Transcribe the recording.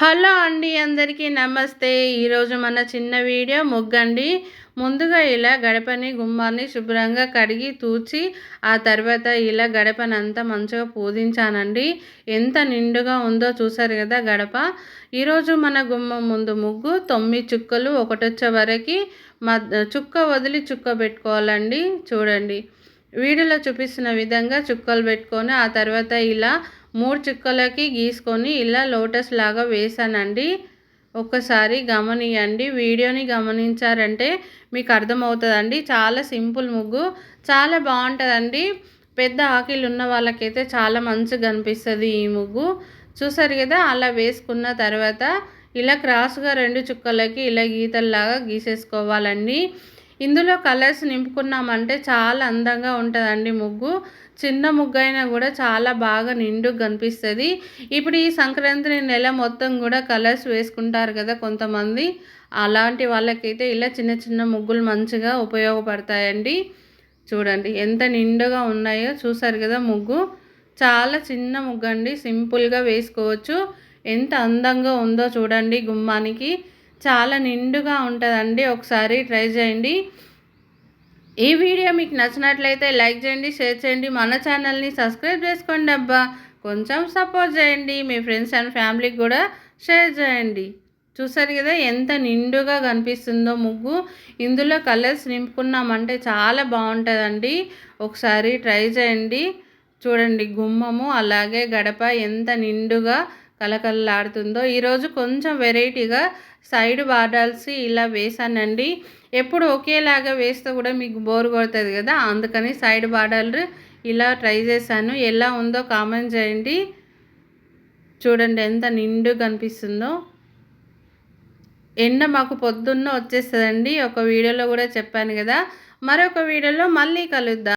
Hello అండి అందరికీ నమస్తే. ఈరోజు మన చిన్న వీడియో ముగ్గండి. ముందుగా ఇలా గడపని గుమ్మాన్ని శుభ్రంగా కడిగి తూచి ఆ తర్వాత ఇలా గడపని అంతా మంచిగా పూజించానండి. ఎంత నిండుగా ఉందో చూసారు కదా గడప. ఈరోజు మన గుమ్మం ముందు ముగ్గు తొమ్మిది చుక్కలు ఒకటొచ్చే వరకు చుక్క వదిలి చుక్క పెట్టుకోవాలండి. చూడండి. వీడియోలో చూపిస్తున్న విధంగా చుక్కలు పెట్టుకొని ఆ తర్వాత ఇలా మూడు చుక్కలకి గీసుకొని ఇలా లోటస్ లాగా వేసానండి. ఒక్కసారి గమనియండి. వీడియోని గమనించారంటే మీకు అర్థమవుతుందండి. చాలా సింపుల్ ముగ్గు. చాలా బాగుంటుందండి. పెద్ద ఆకిలు ఉన్న వాళ్ళకైతే చాలా మంచిగా కనిపిస్తుంది ఈ ముగ్గు. చూసారు కదా అలా వేసుకున్న తర్వాత ఇలా క్రాస్గా రెండు చుక్కలకి ఇలా గీతల్లాగా గీసేసుకోవాలండి. ఇందులో కలర్స్ నింపుకున్నామంటే చాలా అందంగా ఉంటుందండి ముగ్గు. చిన్న ముగ్గు అయినా కూడా చాలా బాగా నిండుగా కనిపిస్తుంది. ఇప్పుడు ఈ సంక్రాంతి నెల మొత్తం కూడా కలర్స్ వేసుకుంటారు కదా కొంతమంది. అలాంటి వాళ్ళకైతే ఇలా చిన్న చిన్న ముగ్గులు మంచిగా ఉపయోగపడతాయండి. చూడండి ఎంత నిండుగా ఉన్నాయో చూసారు కదా ముగ్గు. చాలా చిన్న ముగ్గు అండి సింపుల్గా వేసుకోవచ్చు. ఎంత అందంగా ఉందో చూడండి గుమ్మానికి. చాలా నిండుగా ఉంటుందండి. ఒకసారి ట్రై చేయండి. ఈ వీడియో మీకు నచ్చినట్లయితే లైక్ చేయండి షేర్ చేయండి. మన ఛానల్ని సబ్స్క్రైబ్ చేసుకోండి అబ్బా. కొంచెం సపోర్ట్ చేయండి. మీ ఫ్రెండ్స్ అండ్ ఫ్యామిలీకి కూడా షేర్ చేయండి. చూసారు కదా ఎంత నిండుగా కనిపిస్తుందో ముగ్గు. ఇందులో కలర్స్ నింపుకున్నామంటే చాలా బాగుంటుందండి. ఒకసారి ట్రై చేయండి. చూడండి గుమ్మము అలాగే గడప ఎంత నిండుగా కలకలలాడుతుందో ఈరోజు కొంచెం వెరైటీగా సైడ్ బార్డర్స్ ఇలా వేసానండి ఎప్పుడు ఒకేలాగా వేస్తే కూడా మీకు బోర్ కొడుతుంది కదా అందుకని సైడ్ బార్డర్ ఇలా ట్రై చేశాను. ఎలా ఉందో కామెంట్ చేయండి. చూడండి ఎంత నిండు కనిపిస్తుందో. ఎండ మాకు పొద్దున్న వచ్చేస్తుందండి. ఒక వీడియోలో కూడా చెప్పాను కదా. మరొక వీడియోలో మళ్ళీ కలుద్దాం.